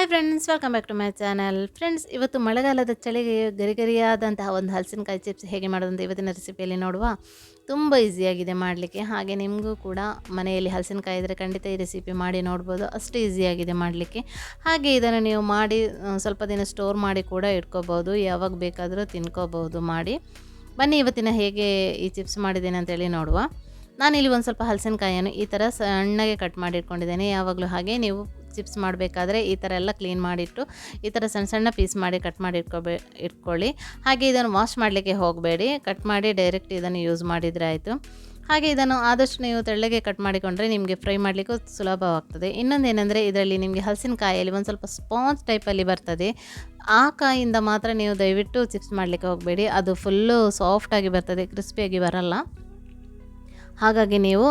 Hi friends welcome back to my channel friends ಇವತ್ತು ಮಳೆಗಾಲದ ಚಳಿಗೆ ಗರಿಗರಿಯಾದಂತಹ ಒಂದು ಹಲಸಿನಕಾಯಿ ಚಿಪ್ಸ್ ಹೇಗೆ ಮಾಡೋದಂತ ಇವತ್ತಿನ ರೆಸಿಪಿಯಲ್ಲಿ ನೋಡುವ. ತುಂಬ ಈಸಿಯಾಗಿದೆ ಮಾಡಲಿಕ್ಕೆ. ಹಾಗೆ ನಿಮಗೂ ಕೂಡ ಮನೆಯಲ್ಲಿ ಹಲಸಿನಕಾಯಿ ಇದ್ದರೆ ಖಂಡಿತ ಈ ರೆಸಿಪಿ ಮಾಡಿ ನೋಡ್ಬೋದು. ಅಷ್ಟು ಈಸಿಯಾಗಿದೆ ಮಾಡಲಿಕ್ಕೆ. ಹಾಗೆ ಇದನ್ನು ನೀವು ಮಾಡಿ ಸ್ವಲ್ಪ ದಿನ ಸ್ಟೋರ್ ಮಾಡಿ ಕೂಡ ಇಟ್ಕೋಬೋದು ಯಾವಾಗ ಬೇಕಾದರೂ ತಿನ್ಕೋಬೋದು ಮಾಡಿ. ಬನ್ನಿ ಇವತ್ತಿನ ಹೇಗೆ ಈ ಚಿಪ್ಸ್ ಮಾಡಿದ್ದೇನೆ ಅಂತೇಳಿ ನೋಡುವ. ನಾನಿಲ್ಲಿ ಒಂದು ಸ್ವಲ್ಪ ಹಲಸಿನಕಾಯಿಯನ್ನು ಈ ಥರ ಸಣ್ಣಗೆ ಕಟ್ ಮಾಡಿ ಇಟ್ಕೊಂಡಿದ್ದೇನೆ. ಯಾವಾಗಲೂ ಹಾಗೆ ನೀವು ಚಿಪ್ಸ್ ಮಾಡಬೇಕಾದ್ರೆ ಈ ಥರ ಎಲ್ಲ ಕ್ಲೀನ್ ಮಾಡಿಟ್ಟು ಈ ಥರ ಸಣ್ಣ ಸಣ್ಣ ಪೀಸ್ ಮಾಡಿ ಕಟ್ ಮಾಡಿ ಇಟ್ಕೋಬೇ ಇಟ್ಕೊಳ್ಳಿ. ಹಾಗೆ ಇದನ್ನು ವಾಶ್ ಮಾಡಲಿಕ್ಕೆ ಹೋಗಬೇಡಿ. ಕಟ್ ಮಾಡಿ ಡೈರೆಕ್ಟ್ ಇದನ್ನು ಯೂಸ್ ಮಾಡಿದರೆ ಆಯಿತು. ಹಾಗೆ ಇದನ್ನು ಆದಷ್ಟು ನೀವು ತೆಳ್ಳಗೆ ಕಟ್ ಮಾಡಿಕೊಂಡ್ರೆ ನಿಮಗೆ ಫ್ರೈ ಮಾಡಲಿಕ್ಕೂ ಸುಲಭವಾಗ್ತದೆ. ಇನ್ನೊಂದು ಏನಂದರೆ ಇದರಲ್ಲಿ ನಿಮಗೆ ಹಲಸಿನಕಾಯಲ್ಲಿ ಒಂದು ಸ್ವಲ್ಪ ಸ್ಪಾಂಜ್ ಟೈಪಲ್ಲಿ ಬರ್ತದೆ. ಆ ಕಾಯಿಂದ ಮಾತ್ರ ನೀವು ದಯವಿಟ್ಟು ಚಿಪ್ಸ್ ಮಾಡಲಿಕ್ಕೆ ಹೋಗಬೇಡಿ. ಅದು ಫುಲ್ಲು ಸಾಫ್ಟಾಗಿ ಬರ್ತದೆ ಕ್ರಿಸ್ಪಿಯಾಗಿ ಬರಲ್ಲ. ಹಾಗಾಗಿ ನೀವು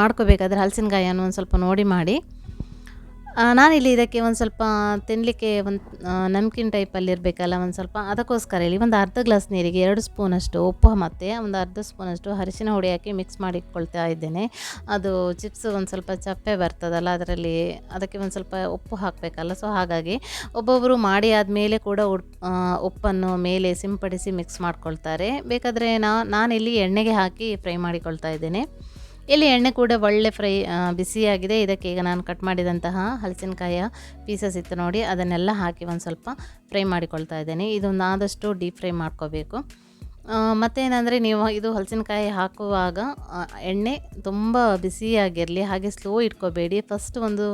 ಮಾಡ್ಕೋಬೇಕಾದ್ರೆ ಹಲಸಿನಕಾಯಿಯನ್ನು ಒಂದು ಸ್ವಲ್ಪ ನೋಡಿ ಮಾಡಿ. ನಾನಿಲ್ಲಿ ಇದಕ್ಕೆ ಒಂದು ಸ್ವಲ್ಪ ತಿನ್ನಲಿಕ್ಕೆ ಒಂದು ನಮ್ಕಿನ್ ಟೈಪಲ್ಲಿ ಇರಬೇಕಲ್ಲ, ಒಂದು ಸ್ವಲ್ಪ ಅದಕ್ಕೋಸ್ಕರ ಇಲ್ಲಿ ಒಂದು ಅರ್ಧ ಗ್ಲಾಸ್ ನೀರಿಗೆ ಎರಡು ಸ್ಪೂನಷ್ಟು ಉಪ್ಪು ಮತ್ತು ಒಂದು ಅರ್ಧ ಸ್ಪೂನಷ್ಟು ಅರಿಶಿನ ಹುಡಿ ಹಾಕಿ ಮಿಕ್ಸ್ ಮಾಡಿ ಇಟ್ಕೊಳ್ತಾ ಇದ್ದೇನೆ. ಅದು ಚಿಪ್ಸ್ ಒಂದು ಸ್ವಲ್ಪ ಚಪ್ಪೆ ಬರ್ತದಲ್ಲ, ಅದರಲ್ಲಿ ಅದಕ್ಕೆ ಒಂದು ಸ್ವಲ್ಪ ಉಪ್ಪು ಹಾಕಬೇಕಲ್ಲ ಸೊ ಹಾಗಾಗಿ ಒಬ್ಬೊಬ್ಬರು ಮಾಡಿ ಆದಮೇಲೆ ಕೂಡ ಉಪ್ಪನ್ನು ಮೇಲೆ ಸಿಂಪಡಿಸಿ ಮಿಕ್ಸ್ ಮಾಡ್ಕೊಳ್ತಾರೆ. ಬೇಕಾದರೆ ನಾ, ನಾನಿಲ್ಲಿ ಎಣ್ಣೆಗೆ ಹಾಕಿ ಫ್ರೈ ಮಾಡಿಕೊಳ್ತಾ ಇದ್ದೇನೆ. ಇಲ್ಲಿ ಎಣ್ಣೆ ಕೂಡ ಒಳ್ಳೆ ಫ್ರೈ ಬಿಸಿಯಾಗಿದೆ. ಇದಕ್ಕೆ ಈಗ ನಾನು ಕಟ್ ಮಾಡಿದಂತಹ ಹಲಸಿನಕಾಯಿಯ ಪೀಸಸ್ ಇತ್ತು ನೋಡಿ. ಅದನ್ನೆಲ್ಲ ಹಾಕಿ ಒಂದು ಸ್ವಲ್ಪ ಫ್ರೈ ಮಾಡಿಕೊಳ್ತಾ ಇದ್ದೇನೆ. ಇದೊಂದು ಆದಷ್ಟು ಡೀಪ್ ಫ್ರೈ ಮಾಡ್ಕೋಬೇಕು. ಮತ್ತೇನೆಂದರೆ ನೀವು ಇದು ಹಲಸಿನಕಾಯಿ ಹಾಕುವಾಗ ಎಣ್ಣೆ ತುಂಬ ಬಿಸಿಯಾಗಿರಲಿ, ಹಾಗೆ ಸ್ಲೋ ಇಟ್ಕೋಬೇಡಿ. ಫಸ್ಟ್ ಒಂದು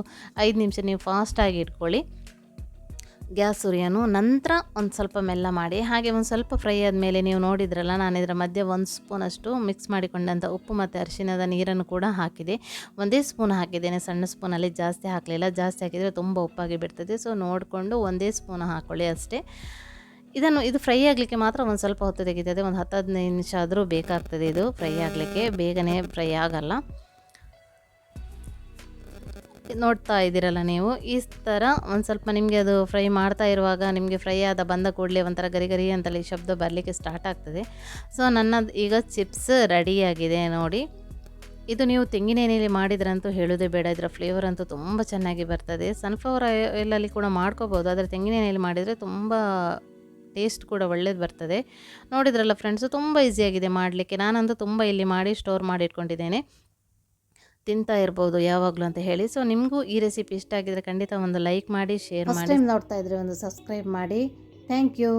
ಐದು ನಿಮಿಷ ನೀವು ಫಾಸ್ಟಾಗಿ ಇಟ್ಕೊಳ್ಳಿ. ಗ್ಯಾಸ್ ಉರಿಯನ್ನು ನಂತರ ಒಂದು ಸ್ವಲ್ಪ ಮೆಲ್ಲ ಮಾಡಿ, ಹಾಗೆ ಒಂದು ಸ್ವಲ್ಪ ಫ್ರೈ ಆದಮೇಲೆ ನೀವು ನೋಡಿದ್ರಲ್ಲ ನಾನು ಇದರ ಮಧ್ಯೆ ಒಂದು ಸ್ಪೂನಷ್ಟು ಮಿಕ್ಸ್ ಮಾಡಿಕೊಂಡಂಥ ಉಪ್ಪು ಮತ್ತು ಅರಿಶಿಣದ ನೀರನ್ನು ಕೂಡ ಹಾಕಿದೆ. ಒಂದೇ ಸ್ಪೂನ್ ಹಾಕಿದ್ದೇನೆ, ಸಣ್ಣ ಸ್ಪೂನಲ್ಲಿ ಜಾಸ್ತಿ ಹಾಕಲಿಲ್ಲ. ಜಾಸ್ತಿ ಹಾಕಿದರೆ ತುಂಬ ಉಪ್ಪಾಗಿ ಬಿಡ್ತದೆ. ಸೊ ನೋಡಿಕೊಂಡು ಒಂದೇ ಸ್ಪೂನ್ ಹಾಕ್ಕೊಳ್ಳಿ ಅಷ್ಟೇ. ಇದನ್ನು, ಇದು ಫ್ರೈ ಆಗಲಿಕ್ಕೆ ಮಾತ್ರ ಒಂದು ಸ್ವಲ್ಪ ಹೊತ್ತು ತೆಗಿತದೆ. ಒಂದು ಹತ್ತು ಹದಿನೈದು ನಿಮಿಷ ಆದರೂ ಬೇಕಾಗ್ತದೆ ಇದು ಫ್ರೈ ಆಗಲಿಕ್ಕೆ. ಬೇಗನೆ ಫ್ರೈ ಆಗಲ್ಲ. ನೋಡ್ತಾ ಇದ್ದೀರಲ್ಲ ನೀವು. ಈ ಥರ ಒಂದು ಸ್ವಲ್ಪ ನಿಮಗೆ ಅದು ಫ್ರೈ ಮಾಡ್ತಾ ಇರುವಾಗ ನಿಮಗೆ ಫ್ರೈ ಆದ ಬಂದ ಕೂಡಲೇ ಒಂಥರ ಗರಿ ಗರಿ ಅಂತಲ್ಲಿ ಶಬ್ದ ಬರಲಿಕ್ಕೆ ಸ್ಟಾರ್ಟ್ ಆಗ್ತದೆ. ಸೊ ನನ್ನ ಈಗ ಚಿಪ್ಸ್ ರೆಡಿಯಾಗಿದೆ ನೋಡಿ. ಇದು ನೀವು ತೆಂಗಿನ ಎಣ್ಣೆಯಲ್ಲಿ ಮಾಡಿದ್ರಂತೂ ಹೇಳೋದೇ ಬೇಡ. ಇದರ ಫ್ಲೇವರ್ ಅಂತೂ ತುಂಬ ಚೆನ್ನಾಗಿ ಬರ್ತದೆ. ಸನ್ಫ್ಲವರ್ ಆಯಿಲಲ್ಲಿ ಕೂಡ ಮಾಡ್ಕೋಬೋದು. ಆದರೆ ತೆಂಗಿನ ಎಣ್ಣೆಯಲ್ಲಿ ಮಾಡಿದರೆ ತುಂಬ ಟೇಸ್ಟ್ ಕೂಡ ಒಳ್ಳೇದು ಬರ್ತದೆ. ನೋಡಿದ್ರಲ್ಲ ಫ್ರೆಂಡ್ಸು ತುಂಬ ಈಸಿಯಾಗಿದೆ ಮಾಡಲಿಕ್ಕೆ. ನಾನಂತೂ ತುಂಬ ಇಲ್ಲಿ ಮಾಡಿ ಸ್ಟೋರ್ ಮಾಡಿ ಇಟ್ಕೊಂಡಿದ್ದೇನೆ. ತಿಂತಾ ಇರ್ಬೋದು ಯಾವಾಗಲೂ ಅಂತ ಹೇಳಿ. ಸೊ ನಿಮಗೂ ಈ ರೆಸಿಪಿ ಇಷ್ಟ ಆಗಿದ್ರೆ ಖಂಡಿತ ಒಂದು ಲೈಕ್ ಮಾಡಿ ಶೇರ್ ಮಾಡಿ. ನೋಡ್ತಾ ಇದ್ರೆ ಒಂದು ಸಬ್ಸ್ಕ್ರೈಬ್ ಮಾಡಿ. Thank you